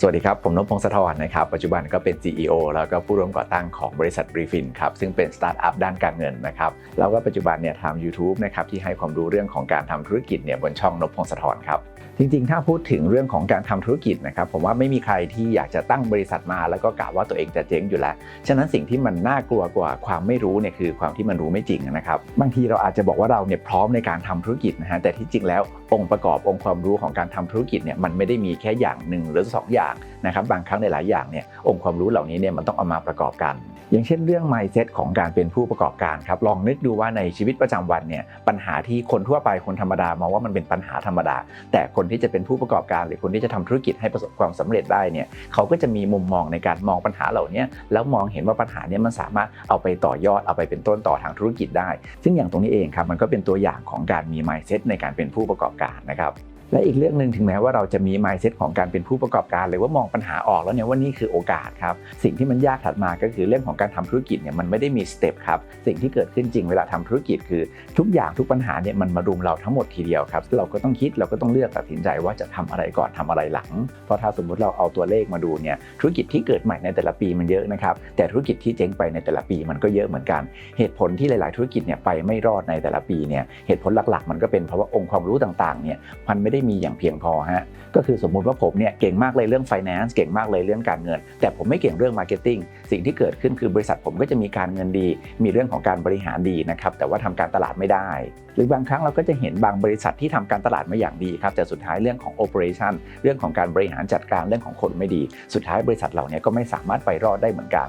สวัสดีครับ ผมนพพงศธรนะครับ ปัจจุบันก็เป็น CEO แล้วก็ผู้ร่วมก่อตั้งของบริษัท r e f i n ครับ ซึ่งเป็นสตาร์ทอัพด้านการเงินนะครับ แล้วก็ปัจจุบันเนี่ยทำ YouTube นะครับที่ให้ความรู้เรื่องของการทำธุรกิจเนี่ยบนช่องนพพงศธรครับ จริงๆ ถ้าพูดถึงเรื่องของการทำธุรกิจนะครับผมว่าไม่มีใครที่อยากจะตั้งบริษัทมาแล้วก็กะว่าตัวเองจะเจ๊งอยู่แล้ว ฉะนั้นสิ่งที่มันน่ากลัวกว่าความไม่รู้เนี่ยคือความที่มันรู้ไม่จริงนะครับ บางทีเราอาจจะบอกว่าเราเนี่ยพร้อมในการทำธุรกิจนะฮะแต่ที่จริงแล้วองค์ประกอบองค์ความรู้ของการทำธุรกิจเนี่ยมันไม่ได้มีแค่อย่างหนึ่งหรือสองอย่างนะครับบางครั้งในหลายอย่างเนี่ยองค์ความรู้เหล่านี้เนี่ยมันต้องเอามาประกอบกัน อย่างเช่นเรื่อง mindset ของการเป็นผู้ประกอบการครับลองนึกดูว่าในชีวิตประจำวันเนี่ยปัญหาที่คนทั่วไปคนธรรมดามองว่ามันเป็นปัญหาธรรมดา แต่คนที่จะเป็นผู้ประกอบการ หรือคนที่จะทำธุรกิจให้ประสบความสำเร็จได้เนี่ยเขาก็จะมีมุมมองในการมองปัญหาเหล่านี้แล้วมองเห็นว่าปัญหาเนี้มันสามารถเอาไปต่อยอดเอาไปเป็นต้นต่อทางธุรกิจได้ ซึ่งอย่างตรงนี้เองครับมันก็เป็นตัวอย่างของการมี mindset ในการเป็นผู้ประกอบการนะครับ และอีกเรื่องหนึ่งถึงแม้ว่าเราจะมี mindset ของการเป็นผู้ประกอบการหรือว่ามองปัญหาออกแล้วเนี่ยว่านี่คือโอกาสครับ สิ่งที่มันยากถัดมาก็คือเรื่องของการทำธุรกิจเนี่ยมันไม่ได้มีสเต็ปครับ สิ่งที่เกิดขึ้นจริงเวลาทำธุรกิจคือทุกอย่างทุกปัญหาเนี่ยมันมารุมเราทั้งหมดทีเดียวครับ เราก็ต้องคิดเราก็ต้องเลือกตัดสินใจว่าจะทำอะไรก่อนทำอะไรหลัง เพราะถ้าสมมุติเราเอาตัวเลขมาดูเนี่ยธุรกิจที่เกิดใหม่ในแต่ละปีมันเยอะนะครับแต่ธุรกิจที่เจ๊งไปในแต่ละปีมันก็เยอะเหมือนกัน เหตุผลที่หลาย ๆ ธุรกิจเนี่ยไปไม่รอดในแต่ละปีเนี่ยเหตุผลหลัก ๆ มันก็เป็นเพราะว่าองค์ความรู้ต่าง ๆ เนี่ยมันไม่ไได้มีอย่างเพียงพอฮะก็คือสมมุติว่าผมเนี่ยเก่งมากเลยเรื่อง finance เก่งมากเลยเรื่องการเงิน แต่ผมไม่เก่งเรื่อง marketing สิ่งที่เกิดขึ้นคือบริษัทผมก็จะมีการเงินดี มีเรื่องของการบริหารดีนะครับแต่ว่าทำการตลาดไม่ได้ หรือบางครั้งเราก็จะเห็นบางบริษัทที่ทำการตลาดมาอย่างดีครับแต่สุดท้ายเรื่องของ operation เรื่องของการบริหารจัดการเรื่องของคนไม่ดี สุดท้ายบริษัทเหล่านี้ก็ไม่สามารถไปรอดได้เหมือนกัน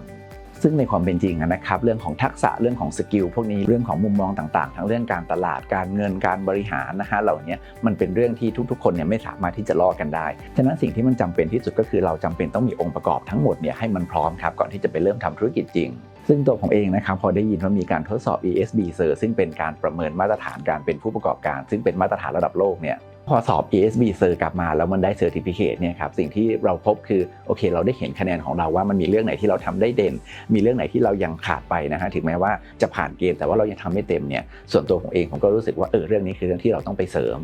ซึ่งในความเป็นจริงนะครับเรื่องของทักษะเรื่องของสกิลพวกนี้เรื่องของมุมมองต่างๆ ทั้งเรื่องการตลาดการเงินการบริหารนะฮะเหล่านี้มันเป็นเรื่องที่ทุกๆ คนเนี่ยไม่สามารถที่จะรอดกันได้ฉะนั้นสิ่งที่มันจำเป็นที่สุดก็คือเราจำเป็นต้องมีองค์ประกอบทั้งหมดเนี่ยให้มันพร้อมครับก่อนที่จะไปเริ่มทำธุรกิจจริงซึ่งตัวผมเองนะครับพอได้ยินว่ามีการทดสอบ ESB s i r ซึ่งเป็นการประเมินมาตรฐานการเป็นผู้ประกอบการ ซึ่งเป็นมาตรฐานระดับโลกเนี่ย พอสอบ ESB เซอร์กลับมาแล้วมันได้เซอร์ติฟิเคตเนี่ยครับสิ่งที่เราพบคือโอเค เราได้เห็นคะแนนของเราว่ามันมีเรื่องไหนที่เราทำได้เด่น มีเรื่องไหนที่เรายังขาดไปนะฮะถึงแม้ว่าจะผ่านเกณฑ์แต่ว่าเรายังทำไม่เต็มเนี่ยส่วนตัวผมเองผมก็รู้สึกว่าเออเรื่องนี้คือเรื่องที่เราต้องไปเสริม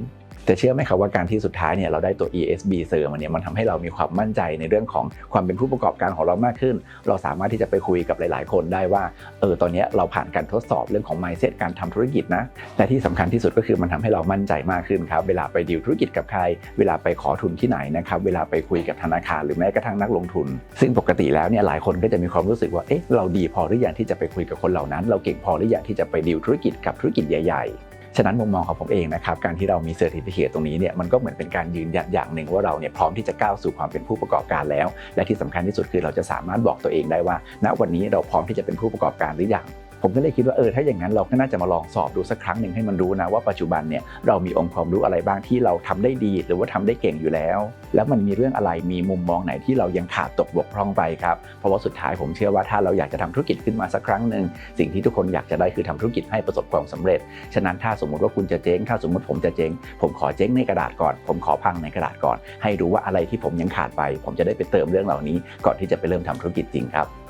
แต่เชื่อไหมครับว่าการที่สุดท้ายเนี่ยเราได้ตัว ESB เซอร์มาเนี่ยมันทำให้เรามีความมั่นใจในเรื่องของความเป็นผู้ประกอบการของเรามากขึ้น เราสามารถที่จะไปคุยกับหลาย ๆ คนได้ว่าเออตอนนี้เราผ่านการทดสอบเรื่องของ mindset การทำธุรกิจนะแต่ที่สำคัญที่สุดก็คือมันทำให้เรามั่นใจมากขึ้นครับเวลาไปดีลธุรกิจกับใคร เวลาไปขอทุนที่ไหนนะครับเวลาไปคุยกับธนาคารหรือแม้กระทั่งนักลงทุน ซึ่งปกติแล้วเนี่ยหลายคนก็จะมีความรู้สึกว่าเอ๊ะเราดีพอหรือยังที่จะไปคุยกับคนเหล่านั้น เราเก่งพอหรือยังที่จะไปดีลธุรกิจกับธุรกิจใหญ่ ๆ ฉะนั้นมุมมองของผมเองนะครับการที่เรามีเซอร์ติฟิเคตตรงนี้เนี่ยมันก็เหมือนเป็นการยืนยันอย่างหนึ่งว่าเราเนี่ยพร้อมที่จะก้าวสู่ความเป็นผู้ประกอบการแล้ว และที่สำคัญที่สุดคือเราจะสามารถบอกตัวเองได้ว่า ณวันนี้เราพร้อมที่จะเป็นผู้ประกอบการหรือยัง ผมก็เลยคิดว่าเออถ้าอย่างนั้นเราก็น่าจะมาลองสอบดูสักครั้งหนึ่งให้มันรู้นะว่าปัจจุบันเนี่ยเรามีองค์ความรู้อะไรบ้างที่เราทำได้ดี หรือว่าทำได้เก่งอยู่แล้ว แล้วมันมีเรื่องอะไรมีมุมมองไหนที่เรายังขาดตกบกพร่องไปครับเพราะว่าสุดท้ายผมเชื่อว่าถ้าเราอยากจะทำธุรกิจขึ้นมาสักครั้งหนึ่งสิ่งที่ทุกคนอยากจะได้คือทำธุรกิจให้ประสบความสำเร็จ ฉะนั้นถ้าสมมติว่าคุณจะเจ๊งถ้าสมมติผมจะเจ๊งผมขอเจ๊งในกระดาษก่อน ผมขอพังในกระดาษก่อน ให้รู้ว่าอะไรที่ผมยังขาดไป ผมจะได้ไปเติมเรื่องเหล่านี้ ก่อนที่จะไปเริ่มทำธุรกิจจริงครับ